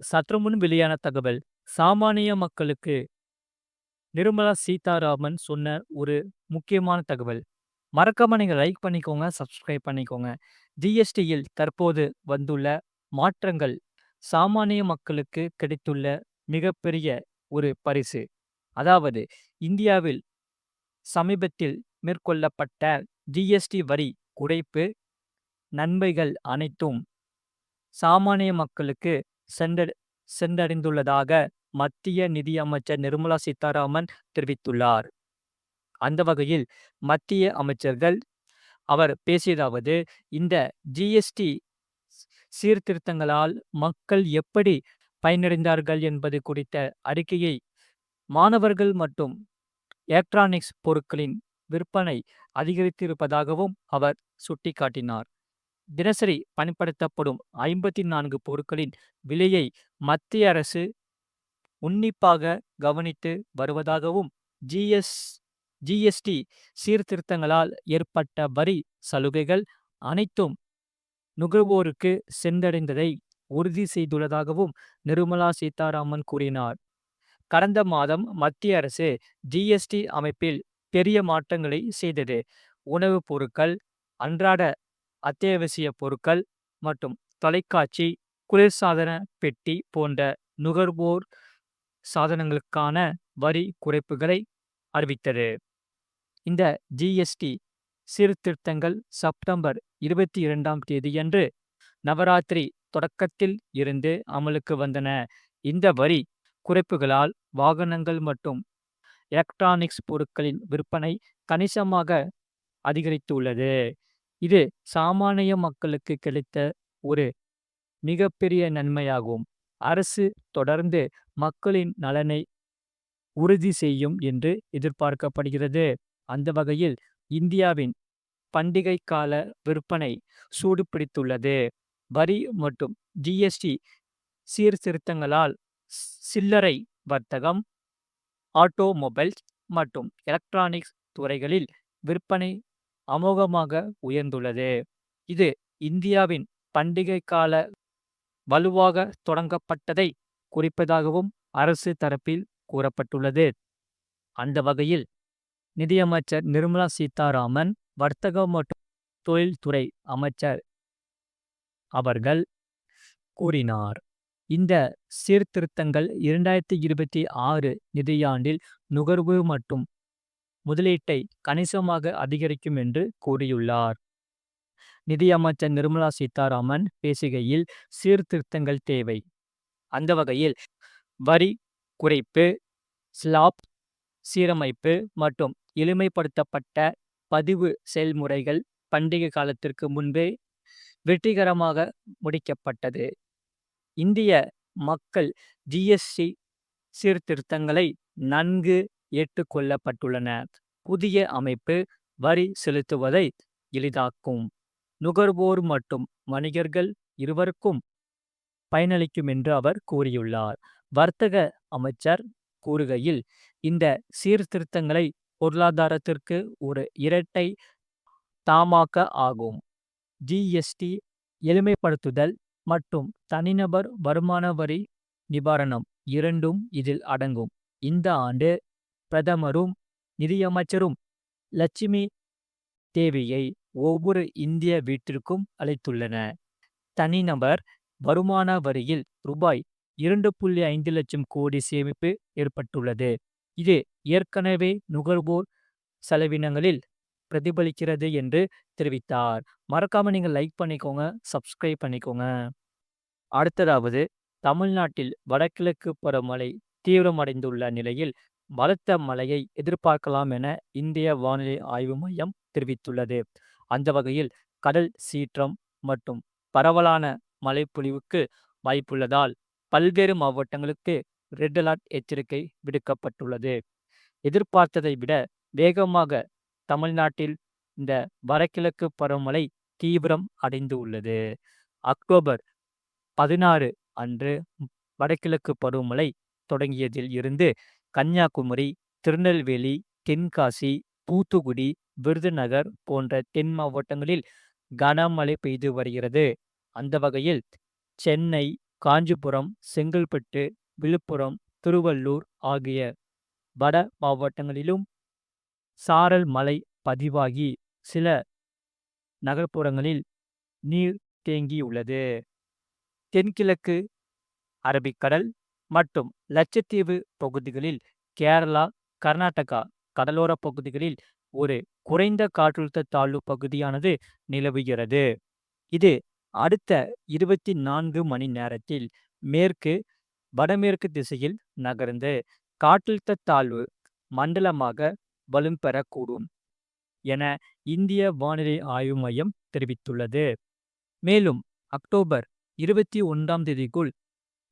சற்று முன் வெளியான தகவல். சாமானிய மக்களுக்கு நிர்மலா சீதாராமன் சொன்ன ஒரு முக்கியமான தகவல். மறக்காம நீங்கள் லைக் பண்ணிக்கோங்க, சப்ஸ்கிரைப் பண்ணிக்கோங்க. ஜிஎஸ்டியில் தற்போது வந்துள்ள மாற்றங்கள் சாமானிய மக்களுக்கு கிடைத்துள்ள மிகப்பெரிய ஒரு பரிசு. அதாவது இந்தியாவில் சமீபத்தில் மேற்கொள்ளப்பட்ட ஜிஎஸ்டி வரி குறைப்பு நன்மைகள் அனைத்தும் சாமானிய மக்களுக்கு சென்ற சென்றடைந்துள்ளதாக மத்திய நிதியமைச்சர் நிர்மலா சீதாராமன் தெரிவித்துள்ளார். அந்த வகையில் மத்திய அமைச்சர்கள் அவர் பேசியதாவது இந்த ஜிஎஸ்டி சீர்திருத்தங்களால் மக்கள் எப்படி பயனடைந்தார்கள் என்பது குறித்த அறிக்கையை மாணவர்கள் மற்றும் எலக்ட்ரானிக்ஸ் பொருட்களின் விற்பனை அதிகரித்திருப்பதாகவும் அவர் சுட்டிக்காட்டினார். தினசரி பயன்படுத்தப்படும் ஐம்பத்தி நான்கு பொருட்களின் விலையை மத்திய அரசு உன்னிப்பாக கவனித்து வருவதாகவும் ஜிஎஸ் ஜிஎஸ்டி சீர்திருத்தங்களால் ஏற்பட்ட வரி சலுகைகள் அனைத்தும் நுகர்வோருக்கு சென்றடைந்ததை உறுதி செய்துள்ளதாகவும் நிர்மலா சீதாராமன் கூறினார். கடந்த மாதம் மத்திய அரசு ஜிஎஸ்டி அமைப்பில் பெரிய மாற்றங்களை செய்தது. உணவுப் பொருட்கள், அன்றாட அத்தியாவசிய பொருட்கள் மற்றும் தொலைக்காட்சி, குளிர்சாதன பெட்டி போன்ற நுகர்வோர் சாதனங்களுக்கான வரி குறைப்புகளை அறிவித்தது. இந்த ஜிஎஸ்டி சீர்திருத்தங்கள் செப்டம்பர் இருபத்தி இரண்டாம் தேதியன்று நவராத்திரி தொடக்கத்தில் இருந்து அமலுக்கு வந்தன. இந்த வரி குறைப்புகளால் வாகனங்கள் மற்றும் எலக்ட்ரானிக்ஸ் பொருட்களின் விற்பனை கணிசமாக அதிகரித்துள்ளது. இது சாமானிய மக்களுக்கு கிடைத்த ஒரு மிகப்பெரிய நன்மையாகும். அரசு தொடர்ந்து மக்களின் நலனை உறுதி செய்யும் என்று எதிர்பார்க்கப்படுகிறது. அந்த வகையில் இந்தியாவின் பண்டிகை கால விற்பனை சூடுபிடித்துள்ளது. வரி மற்றும் ஜிஎஸ்டி சீர்திருத்தங்களால் சில்லறை வர்த்தகம், ஆட்டோமொபைல்ஸ் மற்றும் எலக்ட்ரானிக்ஸ் துறைகளில் விற்பனை அமோகமாக உயர்ந்துள்ளது. இது இந்தியாவின் பண்டிகை கால வலுவாக தொடங்கப்பட்டதை குறிப்பதாகவும் அரசு தரப்பில் கூறப்பட்டுள்ளது. அந்த வகையில் நிதியமைச்சர் நிர்மலா சீதாராமன், வர்த்தகம் மற்றும் தொழில்துறை அமைச்சர் அவர்கள் கூறினார். இந்த சீர்திருத்தங்கள் இரண்டாயிரத்தி இருபத்தி ஆறு நிதியாண்டில் நுகர்வு மற்றும் முதலீட்டை கணிசமாக அதிகரிக்கும் என்று கூறியுள்ளார். நிதியமைச்சர் நிர்மலா சீதாராமன் பேசுகையில் சீர்திருத்தங்கள் தேவை. அந்த வகையில் வரி குறைப்பு, ஸ்லாப் சீரமைப்பு மற்றும் எளிமைப்படுத்தப்பட்ட பதிவு செயல்முறைகள் பண்டிகை காலத்திற்கு முன்பே வெற்றிகரமாக முடிக்கப்பட்டது. இந்திய மக்கள் ஜிஎஸ்டி சீர்திருத்தங்களை நன்கு ஏற்றுக்கொள்ளப்பட்டுள்ளன. புதிய அமைப்பு வரி செலுத்துவதை எளிதாக்கும். நுகர்வோர் மற்றும் வணிகர்கள் இருவருக்கும் பயனளிக்கும் என்று அவர் கூறியுள்ளார். வர்த்தக அமைச்சர் கூறுகையில் இந்த சீர்திருத்தங்களை பொருளாதாரத்திற்கு ஒரு இரட்டை தாமாக்க ஆகும். ஜிஎஸ்டி எளிமைப்படுத்துதல் மற்றும் தனிநபர் வருமான வரி நிவாரணம் இரண்டும் இதில் அடங்கும். இந்த ஆண்டு பிரதமரும் நிதியமைச்சரும் லட்சுமி தேவியை ஒவ்வொரு இந்திய வீட்டிற்கும் அழைத்துள்ளன. தனிநபர் வருமான வரியில் ரூபாய் இரண்டு புள்ளி ஐந்து லட்சம் கோடி சேமிப்பு ஏற்பட்டுள்ளது. இது ஏற்கனவே நுகர்வோர் செலவினங்களில் பிரதிபலிக்கிறது என்று தெரிவித்தார். மறக்காம நீங்க லைக் பண்ணிக்கோங்க, சப்ஸ்கிரைப் பண்ணிக்கோங்க. அடுத்ததாவது தமிழ்நாட்டில் வடகிழக்கு பருவமழை தீவிரமடைந்துள்ள நிலையில் பலத்த மழையை எதிர்பார்க்கலாம் என இந்திய வானிலை ஆய்வு மையம் தெரிவித்துள்ளது. அந்த வகையில் கடல் சீற்றம் மற்றும் பரவலான மழைப்பொழிவுக்கு வாய்ப்புள்ளதால் பல்வேறு மாவட்டங்களுக்கு ரெட் அலர்ட் எச்சரிக்கை விடுக்கப்பட்டுள்ளது. எதிர்பார்த்ததை விட வேகமாக தமிழ்நாட்டில் இந்த வடகிழக்கு பருவமழை தீவிரம் அடைந்து உள்ளது. அக்டோபர் பதினாறு அன்று வடகிழக்கு பருவமழை தொடங்கியதில் இருந்து கன்னியாகுமரி, திருநெல்வேலி, தென்காசி, தூத்துக்குடி, விருதுநகர் போன்ற தென் மாவட்டங்களில் கனமழை பெய்து வருகிறது. அந்த வகையில் சென்னை, காஞ்சிபுரம், செங்கல்பட்டு, விழுப்புரம், திருவள்ளூர் ஆகிய வட மாவட்டங்களிலும் சாரல் மழை பதிவாகி சில நகர்ப்புறங்களில் நீர் தேங்கியுள்ளது. தென்கிழக்கு அரபிக்கடல் மற்றும் லட்சத்தீவு பகுதிகளில் கேரளா, கர்நாடகா கடலோர பகுதிகளில் ஒரு குறைந்த காற்றழுத்த தாழ்வு பகுதியானது நிலவுகிறது. இது அடுத்த இருபத்தி நான்கு மணி நேரத்தில் மேற்கு வடமேற்கு திசையில் நகர்ந்து காற்றழுத்த தாழ்வு மண்டலமாக வலும் பெறக்கூடும் என இந்திய வானிலை ஆய்வு மையம் தெரிவித்துள்ளது. மேலும் அக்டோபர் இருபத்தி ஒன்றாம் தேதிக்குள்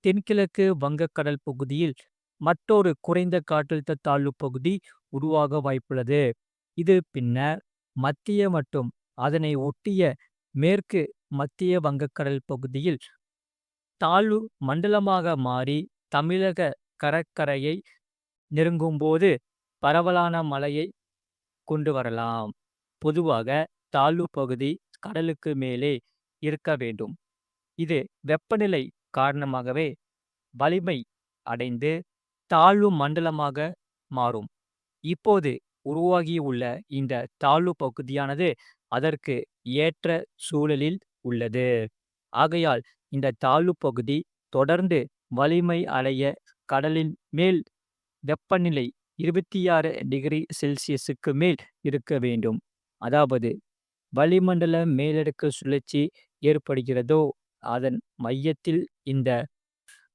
தென்கிழக்கு வங்கக்கடல் பகுதியில் மற்றொரு குறைந்த காற்றழுத்த தாழ்வு பகுதி உருவாக வாய்ப்புள்ளது. இது பின்னர் மத்திய மற்றும் அதனை ஒட்டிய மேற்கு மத்திய வங்கக்கடல் பகுதியில் தாழ்வு மண்டலமாக மாறி தமிழக கடற்கரையை நெருங்கும்போது பரவலான மழையை கொண்டு வரலாம். பொதுவாக தாழ்வு பகுதி கடலுக்கு மேலே இருக்க வேண்டும். இது வெப்பநிலை காரணமாகவே வலிமை அடைந்து தாழ்வு மண்டலமாக மாறும். இப்போது உருவாகியுள்ள இந்த தாழ்வு பகுதியானது அதற்கு ஏற்ற சூழலில் உள்ளது. ஆகையால் இந்த தாழ்வு பகுதி தொடர்ந்து வலிமை அடைய கடலின் மேல் வெப்பநிலை இருபத்தி ஆறு டிகிரி செல்சியஸுக்கு மேல் இருக்க வேண்டும். அதாவது வளிமண்டல மேலடுக்கு சுழற்சி ஏற்படுகிறதோ அதன் மையத்தில் இந்த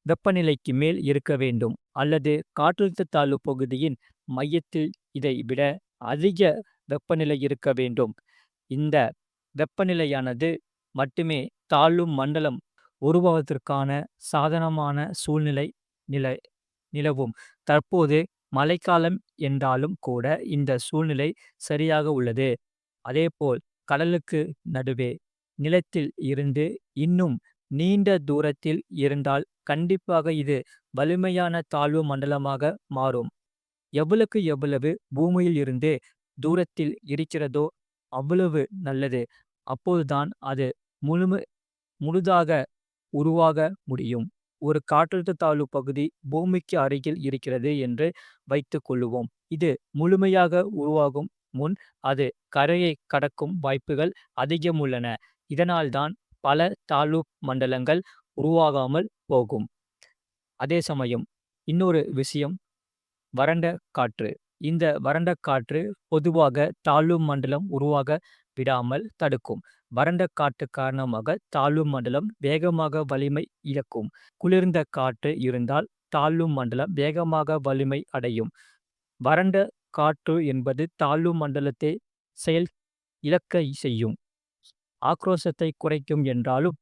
வெப்பநிலைக்கு மேல் இருக்க வேண்டும் அல்லது காற்றழுத்த தாழ்வு பகுதியின் மையத்தில் இதை விட அதிக வெப்பநிலை இருக்க வேண்டும். இந்த வெப்பநிலையானது மட்டுமே தாழும் மண்டலம் உருவாவதற்கான சாதனமான சூழ்நிலை நில நிலவும். தற்போது மழைக்காலம் என்றாலும் கூட இந்த சூழ்நிலை சரியாக உள்ளது. அதேபோல் கடலுக்கு நடுவே நிலத்தில் இருந்து இன்னும் நீண்ட தூரத்தில் இருந்தால் கண்டிப்பாக இது வலிமையான தாழ்வு மண்டலமாக மாறும். எவ்வளவுக்கு எவ்வளவு பூமியில் இருந்து தூரத்தில் இருக்கிறதோ அவ்வளவு நல்லது. அப்போதுதான் அது முழும முழுதாக உருவாக முடியும். ஒரு காற்றழுத்த தாழ்வு பகுதி பூமிக்கு அருகில் இருக்கிறது என்று வைத்துக் கொள்ளுவோம். இது முழுமையாக உருவாகும் முன் அது கரையை கடக்கும் வாய்ப்புகள் அதிகம் உள்ளன. இதனால்தான் பல தாழ்வு மண்டலங்கள் உருவாகாமல் போகும். அதே சமயம் இன்னொரு விஷயம் வறண்ட காற்று. இந்த வறண்ட காற்று பொதுவாக தாழ்வு மண்டலம் உருவாக விடாமல் தடுக்கும். வறண்ட காற்று காரணமாக தாழ்வு மண்டலம் வேகமாக வலிமை இழக்கும். குளிர்ந்த காற்று இருந்தால் தாழ்வு மண்டலம் வேகமாக வலிமை அடையும். வறண்ட காற்று என்பது தாழ்வு மண்டலத்தை செயல் இழக்க செய்யும். ஆக்ரோஷத்தை குறைக்கும் என்றாலும்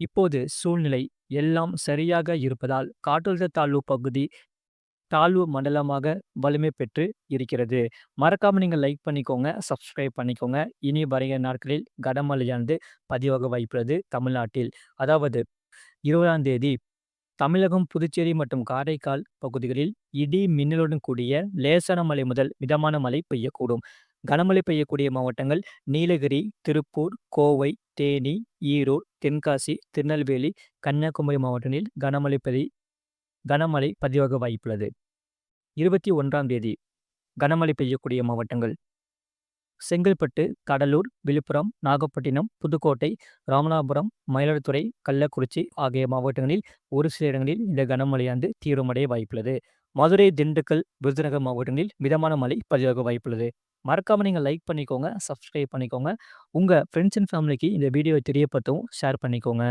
இப்போது சூழ்நிலை எல்லாம் சரியாக இருப்பதால் காற்றழுத்த தாழ்வு பகுதி தாழ்வு மண்டலமாக வலிமை பெற்று இருக்கிறது. மறக்காம நீங்கள் லைக் பண்ணிக்கோங்க, சப்ஸ்கிரைப் பண்ணிக்கோங்க. இனி வரைய நாட்களில் கனமழையானது பதிவாக வாய்ப்புள்ளது தமிழ்நாட்டில். அதாவது இருபதாம் தேதி தமிழகம், புதுச்சேரி மற்றும் காரைக்கால் பகுதிகளில் இடி மின்னலுடன் கூடிய லேசான மழை முதல் மிதமான மழை பெய்யக்கூடும். கனமழை பெய்யக்கூடிய மாவட்டங்கள் நீலகிரி, திருப்பூர், கோவை, தேனி, ஈரோடு, தென்காசி, திருநெல்வேலி, கன்னியாகுமரி மாவட்டங்களில் கனமழை பெய் கனமழை பதிவாக வாய்ப்புள்ளது. இருபத்தி ஒன்றாம் தேதி கனமழை பெய்யக்கூடிய மாவட்டங்கள் செங்கல்பட்டு, கடலூர், விழுப்புரம், நாகப்பட்டினம், புதுக்கோட்டை, ராமநாதபுரம், மயிலாடுதுறை, கள்ளக்குறிச்சி ஆகிய மாவட்டங்களில் ஒரு சில இடங்களில் இந்த கனமழையானது தீவிரமடைய வாய்ப்புள்ளது. மதுரை, திண்டுக்கல், விருதுநகர் மாவட்டங்களில் மிதமான மழை பதிவாக வாய்ப்புள்ளது. மறக்காம நீங்கள் லைக் பண்ணிக்கோங்க, சப்ஸ்கிரைப் பண்ணிக்கோங்க. உங்கள் ஃப்ரெண்ட்ஸ் அண்ட் ஃபேமிலிக்கு இந்த வீடியோவை தெரியப்படுத்தவும் ஷேர் பண்ணிக்கோங்க.